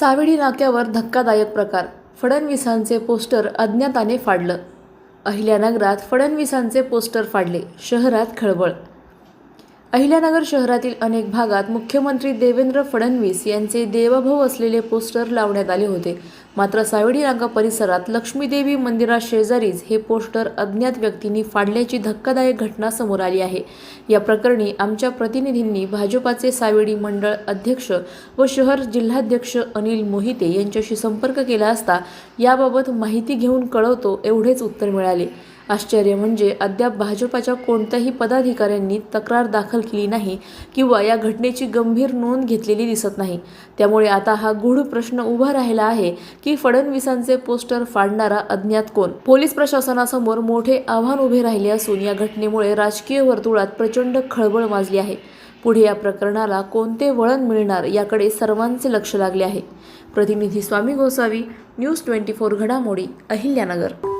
सावेडी नाक्यावर धक्कादायक प्रकार. फडणवीसांचे पोस्टर अज्ञाताने फाडलं. अहिल्यानगरात फडणवीसांचे पोस्टर फाडले. शहरात खळबळ अहिल्यानगर शहरातील अनेक भागात मुख्यमंत्री देवेंद्र फडणवीस यांचे देवभाऊ असलेले पोस्टर लावण्यात आले होते. मात्र सावडी नाका परिसरात लक्ष्मीदेवी मंदिराशेजारीच हे पोस्टर अज्ञात व्यक्तींनी फाडल्याची धक्कादायक घटना समोर आली आहे. या प्रकरणी आमच्या प्रतिनिधींनी भाजपाचे सावेडी मंडळ अध्यक्ष व शहर जिल्हाध्यक्ष अनिल मोहिते यांच्याशी संपर्क केला असता याबाबत माहिती घेऊन कळवतो एवढेच उत्तर मिळाले. आश्चर्य म्हणजे अद्याप भाजपाच्या कोणत्याही पदाधिकाऱ्यांनी तक्रार दाखल केली नाही किंवा या घटनेची गंभीर नोंद घेतलेली दिसत नाही. त्यामुळे आता हा गूढ प्रश्न उभा राहिला आहे की फडणवीसांचे पोस्टर फाडणारा अज्ञात कोण? पोलीस प्रशासनासमोर मोठे आव्हान उभे राहिले असून या घटनेमुळे राजकीय वर्तुळात प्रचंड खळबळ माजली आहे. पुढे या प्रकरणाला कोणते वळण मिळणार याकडे सर्वांचे लक्ष लागले आहे. प्रतिनिधी Swami Gosavi News twenty four घडामोडी अहिल्यानगर.